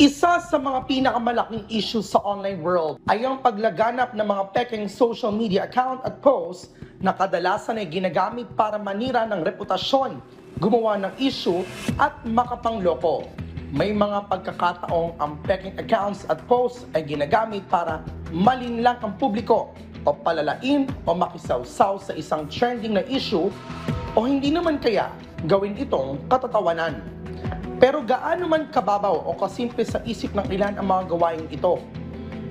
Isa sa mga pinakamalaking issue sa online world ay ang paglaganap ng mga peking social media account at posts na kadalasan ay ginagamit para manira ng reputasyon, gumawa ng issue at makapangloko. May mga pagkakataong ang peking accounts at posts ay ginagamit para malinlang ang publiko o palalain o makisawsaw sa isang trending na issue o hindi naman kaya gawin itong katatawanan. Pero gaano man kababaw o kasimple sa isip ng ilan ang mga gawain ito,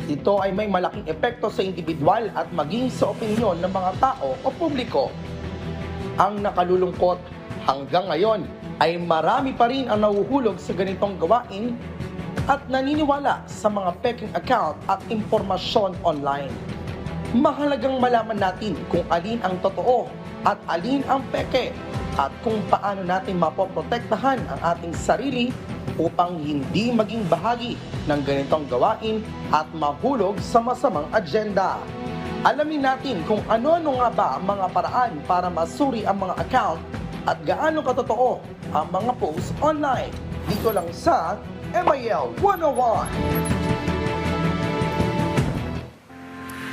ito ay may malaking epekto sa individual at maging sa opinyon ng mga tao o publiko. Ang nakalulungkot hanggang ngayon ay marami pa rin ang nahuhulog sa ganitong gawain at naniniwala sa mga peking account at impormasyon online. Mahalagang malaman natin kung alin ang totoo at alin ang peke at kung paano natin mapoprotektahan ang ating sarili upang hindi maging bahagi ng ganitong gawain at mahulog sa masamang agenda. Alamin natin kung ano-ano nga ba ang mga paraan para masuri ang mga account at gaano katotoo ang mga posts online. Dito lang sa MIL 101.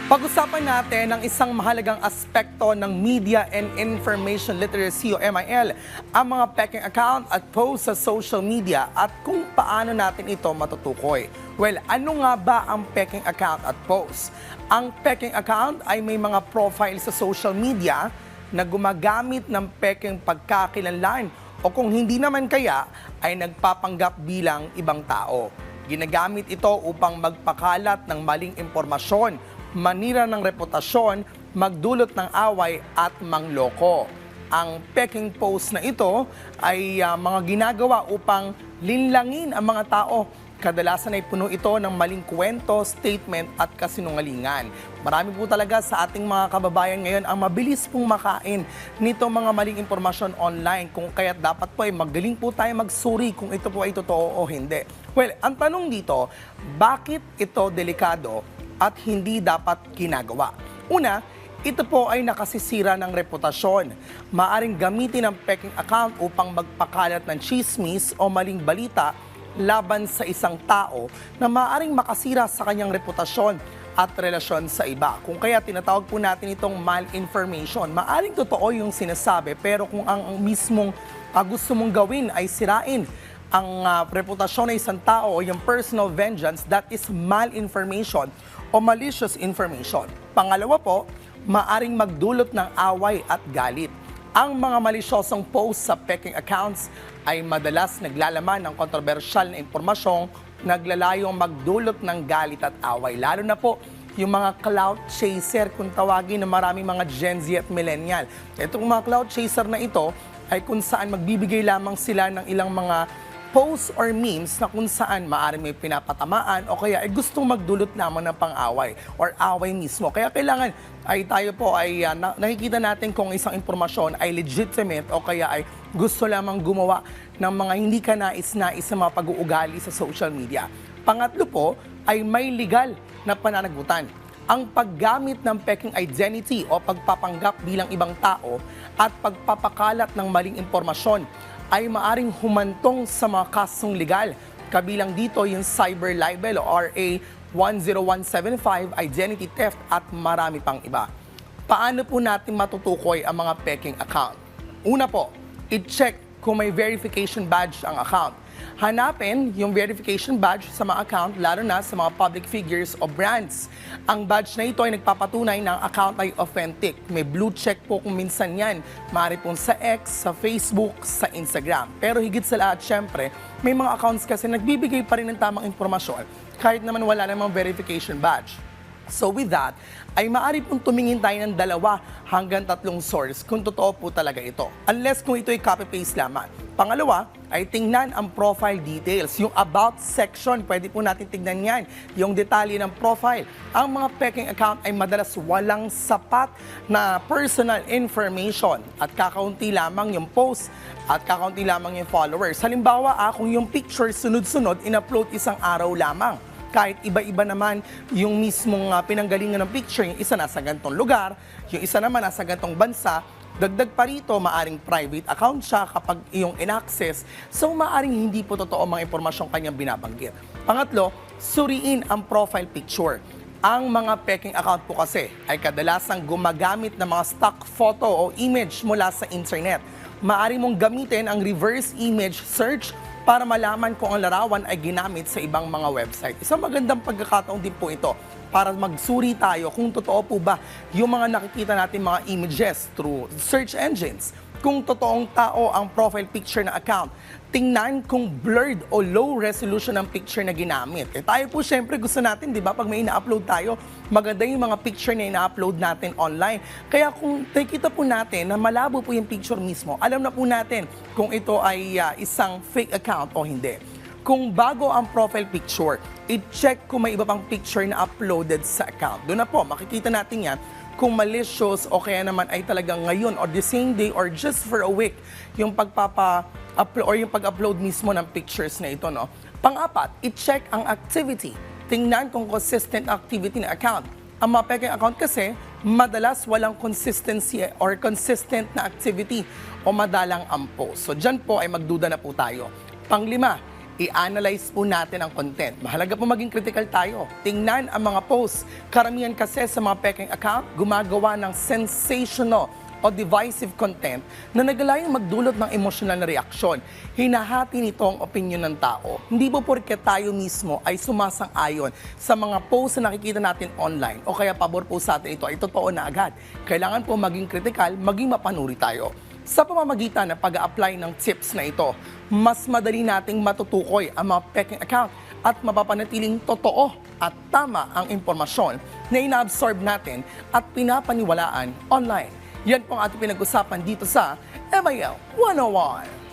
Pag-usapan natin ang isang mahalagang aspekto ng Media and Information Literacy o MIL, ang mga peking account at post sa social media at kung paano natin ito matutukoy. Well, ano nga ba ang peking account at post? Ang peking account ay may mga profile sa social media na gumagamit ng peking pagkakilanlan o kung hindi naman kaya ay nagpapanggap bilang ibang tao. Ginagamit ito upang magpakalat ng maling impormasyon manira ng reputasyon, magdulot ng away at mangloko. Ang peking post na ito ay ah, mga ginagawa upang linlangin ang mga tao. Kadalasan ay puno ito ng maling kwento, statement at kasinungalingan. Marami po talaga sa ating mga kababayan ngayon ang mabilis pong makain nito mga maling impormasyon online kung kaya dapat po ay magaling po tayo magsuri kung ito po ay totoo o hindi. Well, ang tanong dito, bakit ito delikado at hindi dapat ginagawa. Una, ito po ay nakasisira ng reputasyon. Maaring gamitin ang peking account upang magpakalat ng chismis o maling balita laban sa isang tao na maaring makasira sa kanyang reputasyon at relasyon sa iba. Kung kaya tinatawag po natin itong malinformation. Maaring totoo yung sinasabi pero kung ang mismong ah, gusto mong gawin ay sirain ang ah, reputasyon ng isang tao o yung personal vengeance, that is malinformation o malicious information. Pangalawa po, maaring magdulot ng away at galit. Ang mga malisyosong posts sa peking accounts ay madalas naglalaman ng kontrobersyal na impormasyong naglalayong magdulot ng galit at away. Lalo na po yung mga cloud chaser kung tawagin ng maraming mga Gen Z at millennial. Itong mga cloud chaser na ito ay kung saan magbibigay lamang sila ng ilang mga posts or memes na kung saan maaari may pinapatamaan o kaya ay gustong magdulot naman ng pang-away or away mismo. Kaya kailangan ay tayo po ay na- nakikita natin kung isang impormasyon ay legitimate o kaya ay gusto lamang gumawa ng mga hindi ka nais-nais sa mga pag-uugali sa social media. Pangatlo po ay may legal na pananagutan ang paggamit ng peking identity o pagpapanggap bilang ibang tao at pagpapakalat ng maling impormasyon ay maaring humantong sa mga kasong legal. Kabilang dito yung cyber libel o RA 10175, identity theft at marami pang iba. Paano po natin matutukoy ang mga peking account? Una po, i-check kung may verification badge ang account. Hanapin yung verification badge sa mga account, lalo na sa mga public figures o brands. Ang badge na ito ay nagpapatunay na ang account ay authentic. May blue check po kung minsan yan. Maaari po sa X, sa Facebook, sa Instagram. Pero higit sa lahat, syempre, may mga accounts kasi nagbibigay pa rin ng tamang impormasyon kahit naman wala namang verification badge. So with that, ay maaari pong tumingin tayo ng dalawa hanggang tatlong source kung totoo po talaga ito. Unless kung ito ay copy-paste lamang. Pangalawa, ay tingnan ang profile details. Yung about section, pwede po natin tingnan yan. Yung detalye ng profile. Ang mga peking account ay madalas walang sapat na personal information at kakaunti lamang yung post at kakaunti lamang yung followers. Halimbawa, ah, kung yung picture sunod-sunod, in-upload isang araw lamang kahit iba-iba naman yung mismong ah, pinanggalingan ng picture. Yung isa nasa gantong lugar, yung isa naman nasa gantong bansa. Dagdag pa rito, maaring private account siya kapag iyong in-access. So, maaring hindi po totoo mga impormasyong kanyang binabanggit. Pangatlo, suriin ang profile picture. Ang mga peking account po kasi ay kadalasang gumagamit ng mga stock photo o image mula sa internet. Maari mong gamitin ang reverse image search para malaman kung ang larawan ay ginamit sa ibang mga website. Isang magandang pagkakataon din po ito para magsuri tayo kung totoo po ba yung mga nakikita natin mga images through search engines. Kung totoong tao ang profile picture na account, tingnan kung blurred o low resolution ang picture na ginamit. Eh tayo po syempre gusto natin, di ba, pag may ina-upload tayo, maganda yung mga picture na ina-upload natin online. Kaya kung nakikita po natin na malabo po yung picture mismo, alam na po natin kung ito ay ah, isang fake account o hindi. Kung bago ang profile picture, i-check kung may iba pang picture na uploaded sa account. Doon na po, makikita natin yan kung malicious o kaya naman ay talagang ngayon or the same day or just for a week yung pagpapa or yung pag-upload mismo ng pictures na ito no. Pang-apat, i-check ang activity. Tingnan kung consistent activity ng account. Ang mga account kasi, madalas walang consistency or consistent na activity o madalang ang post. So dyan po ay magduda na po tayo. Panglima, i-analyze po natin ang content. Mahalaga po maging critical tayo. Tingnan ang mga posts. Karamihan kasi sa mga peking account, gumagawa ng sensational o divisive content na naglayong magdulot ng emosyonal na reaksyon. Hinahati nito ang opinion ng tao. Hindi po porke tayo mismo ay sumasang-ayon sa mga posts na nakikita natin online o kaya pabor po sa atin ito ay totoo na agad. Kailangan po maging critical, maging mapanuri tayo. Sa pamamagitan ng pag apply ng tips na ito, mas madali nating matutukoy ang mga peking account at mapapanatiling totoo at tama ang impormasyon na ina-absorb natin at pinapaniwalaan online. Yan po ang ating pinag-usapan dito sa MIL 101.